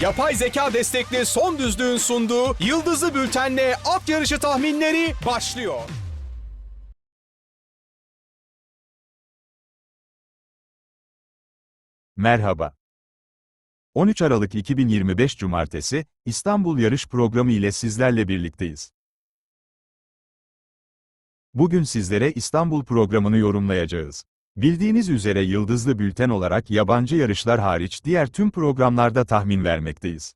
Yapay zeka destekli son düzlüğün sunduğu Yıldızlı Bülten'le at yarışı tahminleri başlıyor. Merhaba. 13 Aralık 2025 Cumartesi, İstanbul Yarış Programı ile sizlerle birlikteyiz. Bugün sizlere İstanbul programını yorumlayacağız. Bildiğiniz üzere yıldızlı bülten olarak yabancı yarışlar hariç diğer tüm programlarda tahmin vermekteyiz.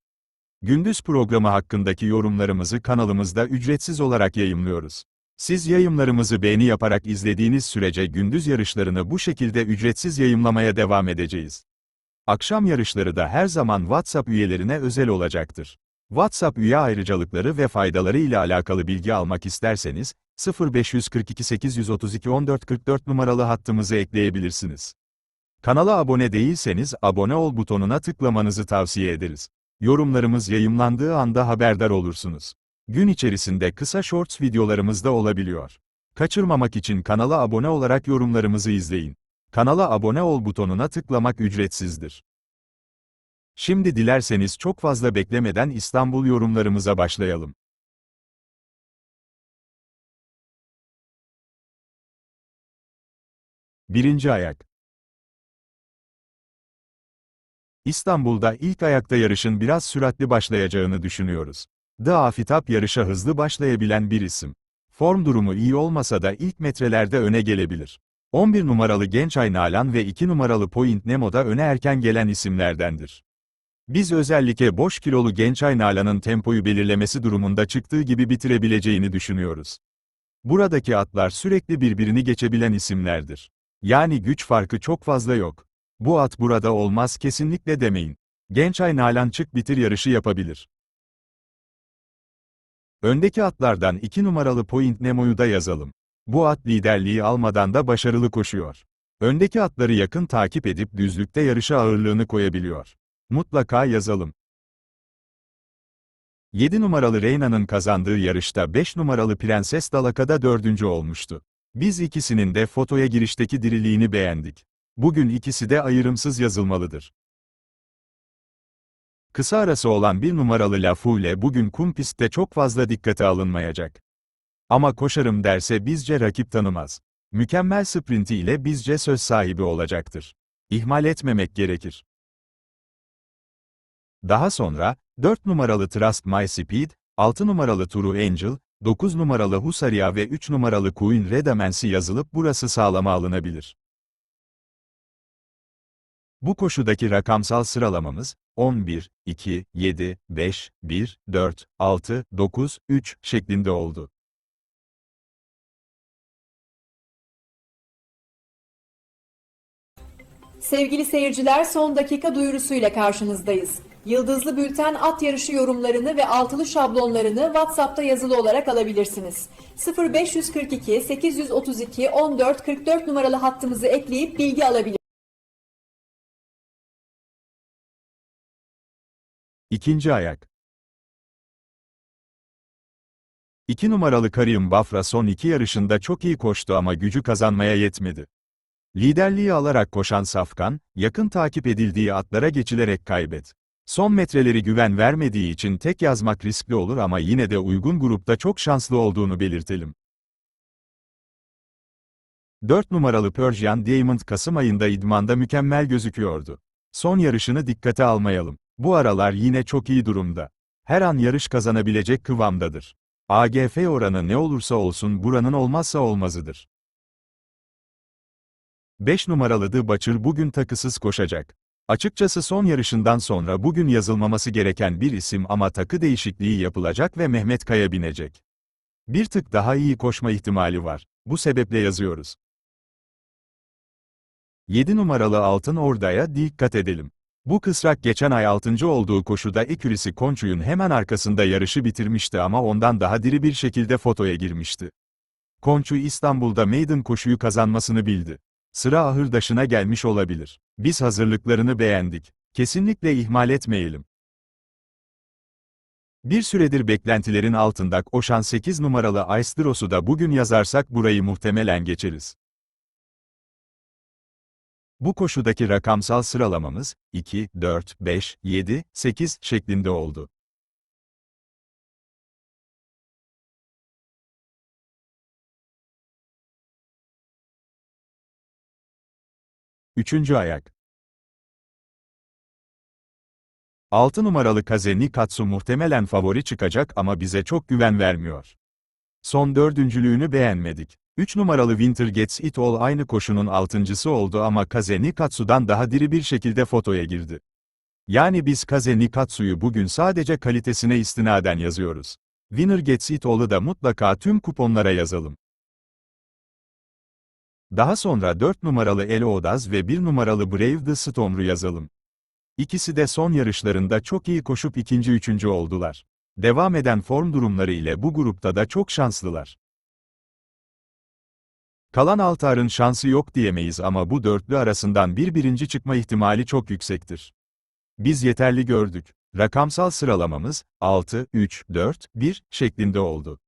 Gündüz programı hakkındaki yorumlarımızı kanalımızda ücretsiz olarak yayımlıyoruz. Siz yayımlarımızı beğeni yaparak izlediğiniz sürece gündüz yarışlarını bu şekilde ücretsiz yayımlamaya devam edeceğiz. Akşam yarışları da her zaman WhatsApp üyelerine özel olacaktır. WhatsApp üye ayrıcalıkları ve faydaları ile alakalı bilgi almak isterseniz, 0542 832 1444 numaralı hattımızı ekleyebilirsiniz. Kanala abone değilseniz abone ol butonuna tıklamanızı tavsiye ederiz. Yorumlarımız yayımlandığı anda haberdar olursunuz. Gün içerisinde kısa shorts videolarımız da olabiliyor. Kaçırmamak için kanala abone olarak yorumlarımızı izleyin. Kanala abone ol butonuna tıklamak ücretsizdir. Şimdi dilerseniz çok fazla beklemeden İstanbul yorumlarımıza başlayalım. Birinci ayak. İstanbul'da ilk ayakta yarışın biraz süratli başlayacağını düşünüyoruz. The Afitap yarışa hızlı başlayabilen bir isim. Form durumu iyi olmasa da ilk metrelerde öne gelebilir. 11 numaralı Gençay Nalan ve 2 numaralı Point Nemo da öne erken gelen isimlerdendir. Biz özellikle boş kilolu Gençay Nalan'ın tempoyu belirlemesi durumunda çıktığı gibi bitirebileceğini düşünüyoruz. Buradaki atlar sürekli birbirini geçebilen isimlerdir. Yani güç farkı çok fazla yok. Bu at burada olmaz kesinlikle demeyin. Gençay Nalan çık bitir yarışı yapabilir. Öndeki atlardan 2 numaralı Point Nemo'yu da yazalım. Bu at liderliği almadan da başarılı koşuyor. Öndeki atları yakın takip edip düzlükte yarışa ağırlığını koyabiliyor. Mutlaka yazalım. 7 numaralı Reyna'nın kazandığı yarışta 5 numaralı Prenses Dalaka'da dördüncü olmuştu. Biz ikisinin de fotoya girişteki diriliğini beğendik. Bugün ikisi de ayrımsız yazılmalıdır. Kısa arası olan bir numaralı Lafule bugün kum pistte çok fazla dikkate alınmayacak. Ama koşarım derse bizce rakip tanımaz. Mükemmel sprinti ile bizce söz sahibi olacaktır. İhmal etmemek gerekir. Daha sonra, 4 numaralı Trust My Speed, 6 numaralı True Angel, 9 numaralı Husaria ve 3 numaralı Queen Redamensi yazılıp burası sağlama alınabilir. Bu koşudaki rakamsal sıralamamız, 11, 2, 7, 5, 1, 4, 6, 9, 3 şeklinde oldu. Sevgili seyirciler son dakika duyurusuyla karşınızdayız. Yıldızlı Bülten at yarışı yorumlarını ve altılı şablonlarını WhatsApp'ta yazılı olarak alabilirsiniz. 0542 832 14 44 numaralı hattımızı ekleyip bilgi alabilirsiniz. İkinci ayak. 2 numaralı Karim Bafra son iki yarışında çok iyi koştu ama gücü kazanmaya yetmedi. Liderliği alarak koşan Safkan, yakın takip edildiği atlara geçilerek kaybet. Son metreleri güven vermediği için tek yazmak riskli olur ama yine de uygun grupta çok şanslı olduğunu belirtelim. 4 numaralı Persian Diamond Kasım ayında idmanda mükemmel gözüküyordu. Son yarışını dikkate almayalım. Bu aralar yine çok iyi durumda. Her an yarış kazanabilecek kıvamdadır. AGF oranı ne olursa olsun buranın olmazsa olmazıdır. 5 numaralı The Butcher bugün takısız koşacak. Açıkçası son yarışından sonra bugün yazılmaması gereken bir isim ama takı değişikliği yapılacak ve Mehmet Kaya binecek. Bir tık daha iyi koşma ihtimali var. Bu sebeple yazıyoruz. 7 numaralı Altın Orda'ya dikkat edelim. Bu kısrak geçen ay 6. olduğu koşuda ekürisi Konçuy'un hemen arkasında yarışı bitirmişti ama ondan daha diri bir şekilde fotoya girmişti. Konçuy İstanbul'da maiden koşuyu kazanmasını bildi. Sıra ahırdaşına gelmiş olabilir. Biz hazırlıklarını beğendik. Kesinlikle ihmal etmeyelim. Bir süredir beklentilerin altında koşan 8 numaralı Aistıros'u da bugün yazarsak burayı muhtemelen geçeriz. Bu koşudaki rakamsal sıralamamız 2, 4, 5, 7, 8 şeklinde oldu. Üçüncü ayak. 6 numaralı Kaze Nikatsu muhtemelen favori çıkacak ama bize çok güven vermiyor. Son dördüncülüğünü beğenmedik. 3 numaralı Winter Gets It All aynı koşunun altıncısı oldu ama Kaze Nikatsu'dan daha diri bir şekilde fotoya girdi. Yani biz Kaze Nikatsu'yu bugün sadece kalitesine istinaden yazıyoruz. Winner Gets It All'ı da mutlaka tüm kuponlara yazalım. Daha sonra 4 numaralı El Odaz ve 1 numaralı Brave the Storm'u yazalım. İkisi de son yarışlarında çok iyi koşup ikinci üçüncü oldular. Devam eden form durumları ile bu grupta da çok şanslılar. Kalan Altar'ın şansı yok diyemeyiz ama bu dörtlü arasından bir birinci çıkma ihtimali çok yüksektir. Biz yeterli gördük. Rakamsal sıralamamız 6, 3, 4, 1 şeklinde oldu.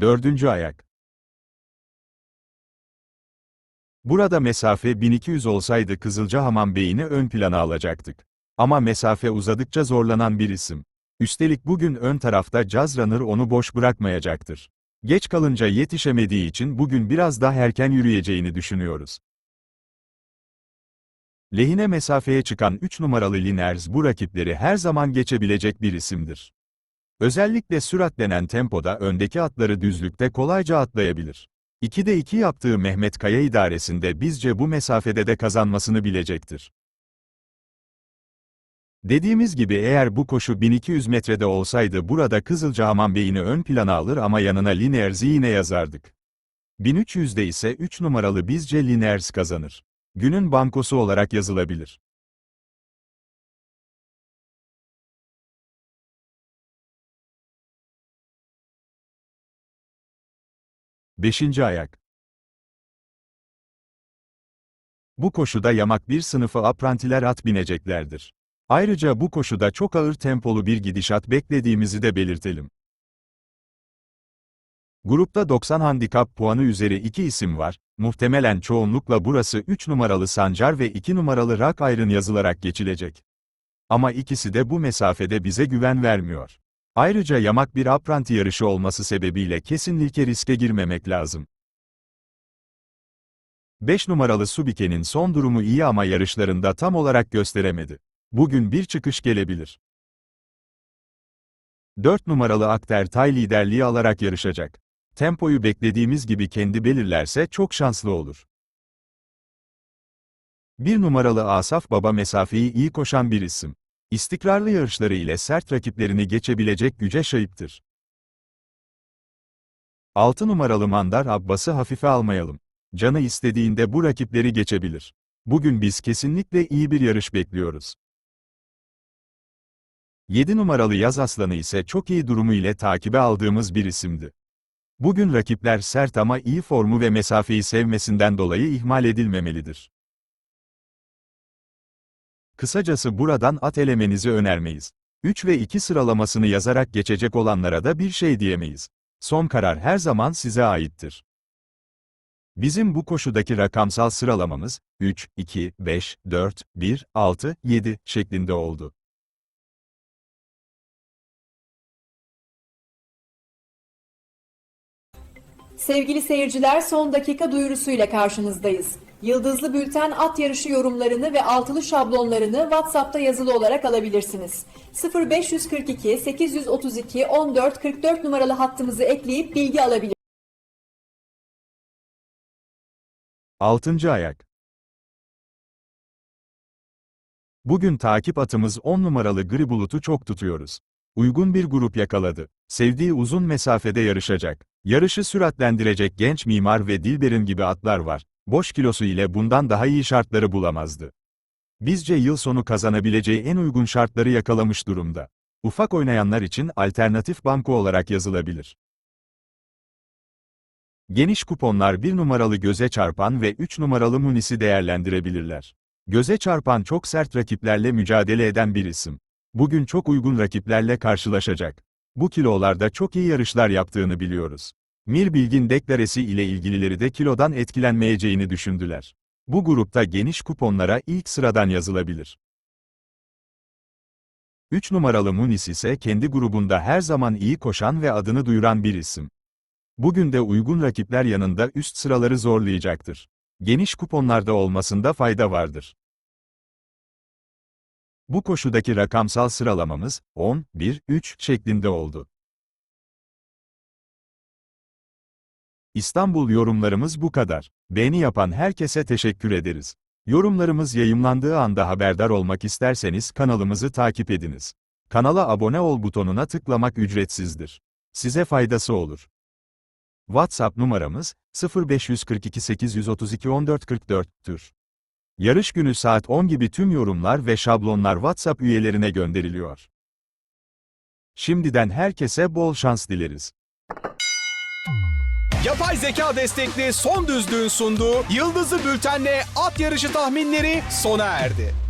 Dördüncü ayak. Burada mesafe 1200 olsaydı Kızılcahamam Bey'ini ön plana alacaktık. Ama mesafe uzadıkça zorlanan bir isim. Üstelik bugün ön tarafta Jazz Runner onu boş bırakmayacaktır. Geç kalınca yetişemediği için bugün biraz daha erken yürüyeceğini düşünüyoruz. Lehine mesafeye çıkan 3 numaralı Liners bu rakipleri her zaman geçebilecek bir isimdir. Özellikle süratlenen tempoda öndeki atları düzlükte kolayca atlayabilir. 2'de 2 yaptığı Mehmet Kaya idaresinde bizce bu mesafede de kazanmasını bilecektir. Dediğimiz gibi eğer bu koşu 1200 metrede olsaydı burada Kızılcahamam Bey'ini ön plana alır ama yanına Lineers'i yine yazardık. 1300'de ise 3 numaralı bizce Lineers kazanır. Günün bankosu olarak yazılabilir. Beşinci ayak. Bu koşuda yamak bir sınıfı aprantiler at bineceklerdir. Ayrıca bu koşuda çok ağır tempolu bir gidişat beklediğimizi de belirtelim. Grupta 90 handikap puanı üzeri iki isim var, muhtemelen çoğunlukla burası 3 numaralı Sancar ve 2 numaralı Rock Iron yazılarak geçilecek. Ama ikisi de bu mesafede bize güven vermiyor. Ayrıca yamak bir apranti yarışı olması sebebiyle kesinlikle riske girmemek lazım. 5 numaralı Subike'nin son durumu iyi ama yarışlarında tam olarak gösteremedi. Bugün bir çıkış gelebilir. 4 numaralı Akter Tay liderliği alarak yarışacak. Tempoyu beklediğimiz gibi kendi belirlerse çok şanslı olur. 1 numaralı Asaf Baba mesafeyi iyi koşan bir isim. İstikrarlı yarışları ile sert rakiplerini geçebilecek güce sahiptir. 6 numaralı Mandar Abbas'ı hafife almayalım. Canı istediğinde bu rakipleri geçebilir. Bugün biz kesinlikle iyi bir yarış bekliyoruz. 7 numaralı Yaz Aslanı ise çok iyi durumu ile takibe aldığımız bir isimdi. Bugün rakipler sert ama iyi formu ve mesafeyi sevmesinden dolayı ihmal edilmemelidir. Kısacası buradan at elemenizi önermeyiz. 3 ve 2 sıralamasını yazarak geçecek olanlara da bir şey diyemeyiz. Son karar her zaman size aittir. Bizim bu koşudaki rakamsal sıralamamız 3, 2, 5, 4, 1, 6, 7 şeklinde oldu. Sevgili seyirciler son dakika duyurusuyla karşınızdayız. Yıldızlı Bülten at yarışı yorumlarını ve altılı şablonlarını WhatsApp'ta yazılı olarak alabilirsiniz. 0542 832 14 44 numaralı hattımızı ekleyip bilgi alabilirsiniz. 6. ayak. Bugün takip atımız 10 numaralı Gri Bulut'u çok tutuyoruz. Uygun bir grup yakaladı. Sevdiği uzun mesafede yarışacak. Yarışı süratlendirecek genç mimar ve Dilber'in gibi atlar var. Boş kilosu ile bundan daha iyi şartları bulamazdı. Bizce yıl sonu kazanabileceği en uygun şartları yakalamış durumda. Ufak oynayanlar için alternatif banko olarak yazılabilir. Geniş kuponlar 1 numaralı göze çarpan ve 3 numaralı Munis'i değerlendirebilirler. Göze çarpan çok sert rakiplerle mücadele eden bir isim. Bugün çok uygun rakiplerle karşılaşacak. Bu kilolarda çok iyi yarışlar yaptığını biliyoruz. Mir Bilgin deklaresi ile ilgilileri de kilodan etkilenmeyeceğini düşündüler. Bu grupta geniş kuponlara ilk sıradan yazılabilir. 3 numaralı Munis ise kendi grubunda her zaman iyi koşan ve adını duyuran bir isim. Bugün de uygun rakipler yanında üst sıraları zorlayacaktır. Geniş kuponlarda olmasında fayda vardır. Bu koşudaki rakamsal sıralamamız 10, 1, 3 şeklinde oldu. İstanbul yorumlarımız bu kadar. Beğeni yapan herkese teşekkür ederiz. Yorumlarımız yayımlandığı anda haberdar olmak isterseniz kanalımızı takip ediniz. Kanala abone ol butonuna tıklamak ücretsizdir. Size faydası olur. WhatsApp numaramız 0542 832 1444'tür. Yarış günü saat 10 gibi tüm yorumlar ve şablonlar WhatsApp üyelerine gönderiliyor. Şimdiden herkese bol şans dileriz. Yapay zeka destekli son düzlüğün sunduğu Yıldızlı Bülten'le at yarışı tahminleri sona erdi.